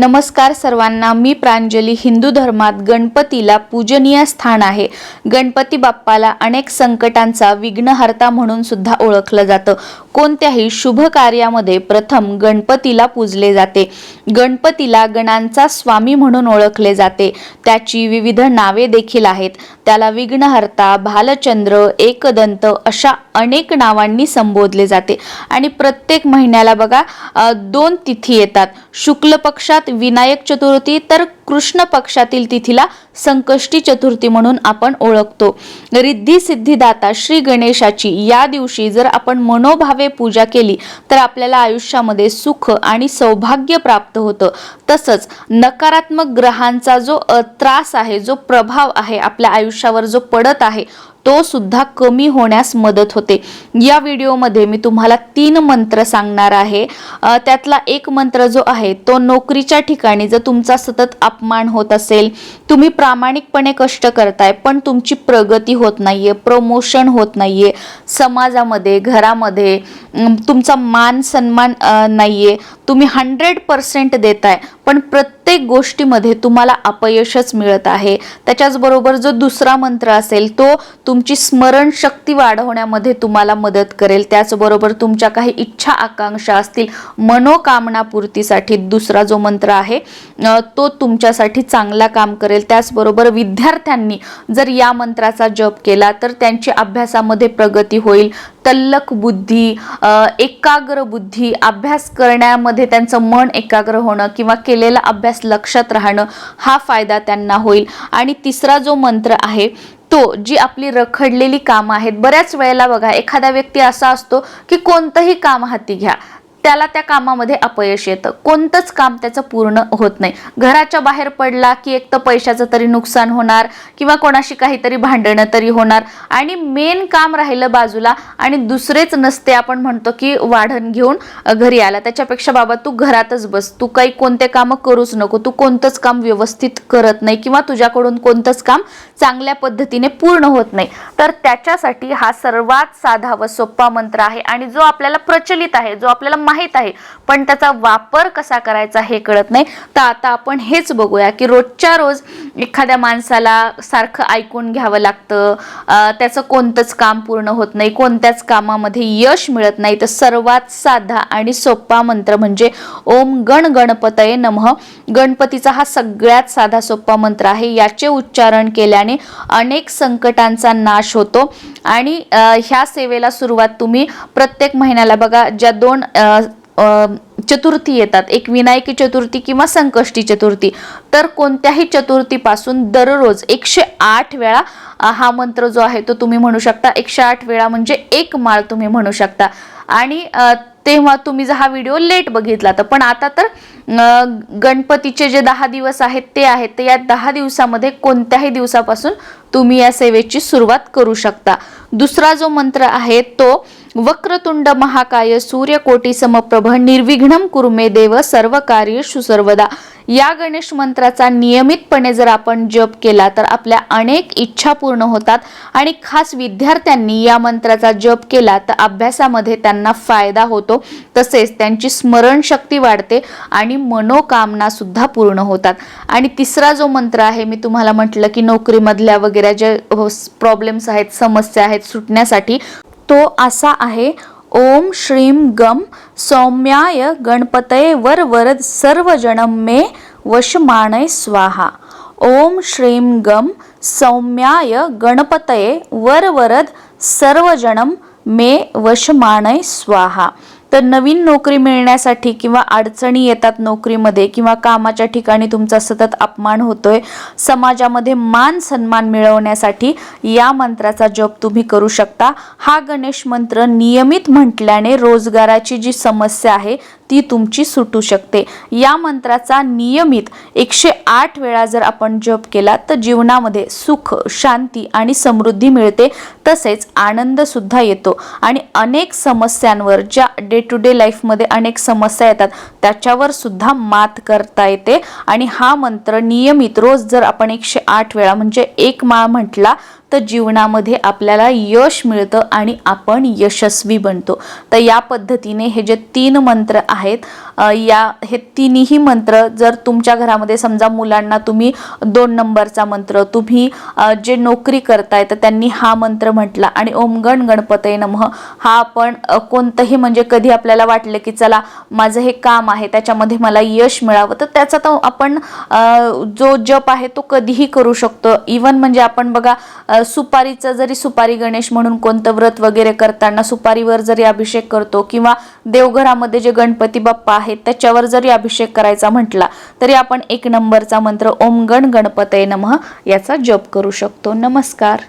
नमस्कार सर्वांना मी प्रांजली हिंदू धर्मात गणपतीला पूजनीय स्थान आहे. गणपती बाप्पाला अनेक संकटांचा विघ्नहर्ता म्हणून सुद्धा ओळखलं जातं. कोणत्याही शुभ कार्यामध्ये प्रथम गणपतीला पूजले जाते. गणपतीला गणांचा स्वामी म्हणून ओळखले जाते. त्याची विविध नावे देखील आहेत. त्याला विघ्नहर्ता भालचंद्र एकदंत अशा अनेक नावांनी संबोधले जाते. आणि प्रत्येक महिन्याला बघा दोन तिथी येतात. शुक्ल पक्षात विनायक चतुर्थी तर कृष्ण पक्षातील तिथीला संकष्टी चतुर्थी म्हणून आपण ओळखतो. रिद्धी सिद्धिदाता श्री गणेशाची या दिवशी जर आपण मनोभावे पूजा केली तर आपल्याला आयुष्यामध्ये सुख आणि सौभाग्य प्राप्त होतं. तसंच नकारात्मक ग्रहांचा जो त्रास आहे जो प्रभाव आहे आपल्या आयुष्यावर जो पडत आहे तो सुद्धा कमी होण्यास मदत होते. या व्हिडिओमध्ये मी तुम्हाला तीन मंत्र सांगणार आहे. त्यातला एक मंत्र जो आहे तो नोकरीच्या ठिकाणी जर तुमचा सतत अपमान होत असेल तुम्ही प्रामाणिकपणे कष्ट करताय पण तुमची प्रगती होत नाहीये प्रमोशन होत नाहीये समाजामध्ये घरामध्ये तुमचा मान सन्मान नाही आहे तुम्ही हंड्रेड पर्सेंट देताय पण प्रत्येक गोष्टीमध्ये तुम्हाला अपयशच मिळत आहे. त्याच्याचबरोबर जो दुसरा मंत्र असेल तो तुमची स्मरणशक्ती वाढवण्यामध्ये तुम्हाला मदत करेल. त्याचबरोबर तुमच्या काही इच्छा आकांक्षा असतील मनोकामनापूर्तीसाठी दुसरा जो मंत्र आहे तो तुमच्यासाठी चांगला काम करेल. त्याचबरोबर विद्यार्थ्यांनी जर या मंत्राचा जप केला तर त्यांची अभ्यासामध्ये प्रगती होईल. तल्लक बुद्धी एकाग्र बुद्धी अभ्यास करण्यामध्ये त्यांचं मन एकाग्र होणं किंवा केलेला अभ्यास लक्षात राहणं हा फायदा त्यांना होईल. आणि तिसरा जो मंत्र आहे तो जी आपली रखडलेली कामं आहेत बऱ्याच वेळेला बघा एखादा व्यक्ती असा असतो की कोणतंही काम हाती घ्या. त्याला त्या कामामध्ये अपयश येतं. कोणतंच काम त्याचं पूर्ण होत नाही. घराच्या बाहेर पडला की एक तर पैशाचं तरी नुकसान होणार किंवा कोणाशी काहीतरी भांडणं तरी होणार. आणि मेन काम राहिलं बाजूला आणि दुसरेच नसते आपण म्हणतो की वाढण घेऊन घरी आला. त्याच्यापेक्षा बाबा तू घरातच बस. तू काही कोणते कामं करूच नको. तू कोणतंच काम व्यवस्थित करत नाही किंवा तुझ्याकडून कोणतंच काम चांगल्या पद्धतीने पूर्ण होत नाही. तर त्याच्यासाठी हा सर्वात साधा व सोपा मंत्र आहे आणि जो आपल्याला प्रचलित आहे जो आपल्याला माहीत आहे. पण त्याचा वापर कसा करायचा हे कळत नाही. तर आता आपण हेच बघूया की रोजच्या रोज एखाद्या माणसाला सारखं ऐकून घ्यावं लागतं. त्याचं कोणतंच काम पूर्ण होत नाही. कोणत्याच कामामध्ये यश मिळत नाही. तर सर्वात साधा आणि सोपा मंत्र म्हणजे ओम गण गणपतये नमः. गणपतीचा हा सगळ्यात साधा सोपा मंत्र आहे. याचे उच्चारण केल्याने अनेक संकटांचा नाश होतो. आणि ह्या सेवेला सुरुवात तुम्ही प्रत्येक महिन्याला बघा ज्या दोन चतुर्थी येतात एक विनायकी चतुर्थी किंवा संकष्टी चतुर्थी तर कोणत्याही चतुर्थीपासून दररोज एकशे आठ वेळा हा मंत्र जो आहे तो तुम्ही म्हणू शकता. एकशे आठ वेळा म्हणजे एक माळ तुम्ही म्हणू शकता. आणि तेव्हा तुम्ही जर हा व्हिडिओ लेट बघितला तर पण आता तर गणपतीचे जे दहा दिवस आहेत ते आहेत तर या दहा दिवसामध्ये कोणत्याही दिवसापासून तुम्ही या सेवेची सुरुवात करू शकता. दुसरा जो मंत्र आहे तो वक्रतुंड महाकाय सूर्यकोटी समप्रभ निर्विघ्नम कुरुमे देव सर्व कार्य सुसर्वदा या गणेश मंत्राचा नियमितपणे जर आपण जप केला तर आपल्या अनेक इच्छा पूर्ण होतात. आणि खास विद्यार्थ्यांनी या मंत्राचा जप केला तर अभ्यासामध्ये त्यांना फायदा होतो. तसेच त्यांची स्मरणशक्ती वाढते आणि मनोकामना सुद्धा पूर्ण होतात. आणि तिसरा जो मंत्र आहे मी तुम्हाला म्हटलं की नोकरीमधल्या वगैरे जे प्रॉब्लेम्स आहेत समस्या आहेत सुटण्यासाठी तो असा आहे ओम श्रीं गम सौम्याय गणपतये वर वरद मे वशमाणय स्वाहा. ओम श्रीं गम सौम्याय गणपतये वर वरद मे वशमाणय स्वाहा. तर नवीन नोकरी मिळण्यासाठी किंवा अडचणी येतात नोकरीमध्ये किंवा कामाच्या ठिकाणी तुमचा सतत अपमान होतोय समाजामध्ये मान सन्मान मिळवण्यासाठी या मंत्राचा जप तुम्ही करू शकता. हा गणेश मंत्र नियमित म्हटल्याने रोजगाराची जी समस्या आहे ती तुमची सुटू शकते. या मंत्राचा नियमित एकशे आठ वेळा जर आपण जप केला तर जीवनामध्ये सुख शांती आणि समृद्धी मिळते तसेच आनंद सुद्धा येतो. आणि अनेक समस्यांवर ज्या डे टू डे लाईफमध्ये अनेक समस्या येतात त्याच्यावर सुद्धा मात करता येते. आणि हा मंत्र नियमित रोज जर आपण एकशे आठ वेळा म्हणजे एक माळ म्हटला तर जीवनामध्ये आपल्याला यश मिळतं आणि आपण यशस्वी बनतो. तर या पद्धतीने हे जे तीन मंत्र आहेत या हे तिन्ही मंत्र जर तुमच्या घरामध्ये समजा मुलांना तुम्ही दोन नंबरचा मंत्र तुम्ही जे नोकरी करताय तर त्यांनी हा मंत्र म्हटला आणि ओम गण गणपतये नमः. हा आपण कोणतंही म्हणजे कधी आपल्याला वाटलं की चला माझं हे काम आहे त्याच्यामध्ये मला यश मिळावं तर त्याचा तर आपण जो जप आहे तो कधीही करू शकतो. इवन म्हणजे आपण बघा सुपारीचं जरी सुपारी गणेश म्हणून कोणतं व्रत वगैरे करताना सुपारीवर जरी अभिषेक करतो किंवा देवघरामध्ये जे गणपती बाप्पा आहेत त्याच्यावर जरी अभिषेक करायचा म्हटला तरी आपण एक नंबरचा मंत्र ओम गण गणपतय नमः याचा जप करू शकतो. नमस्कार.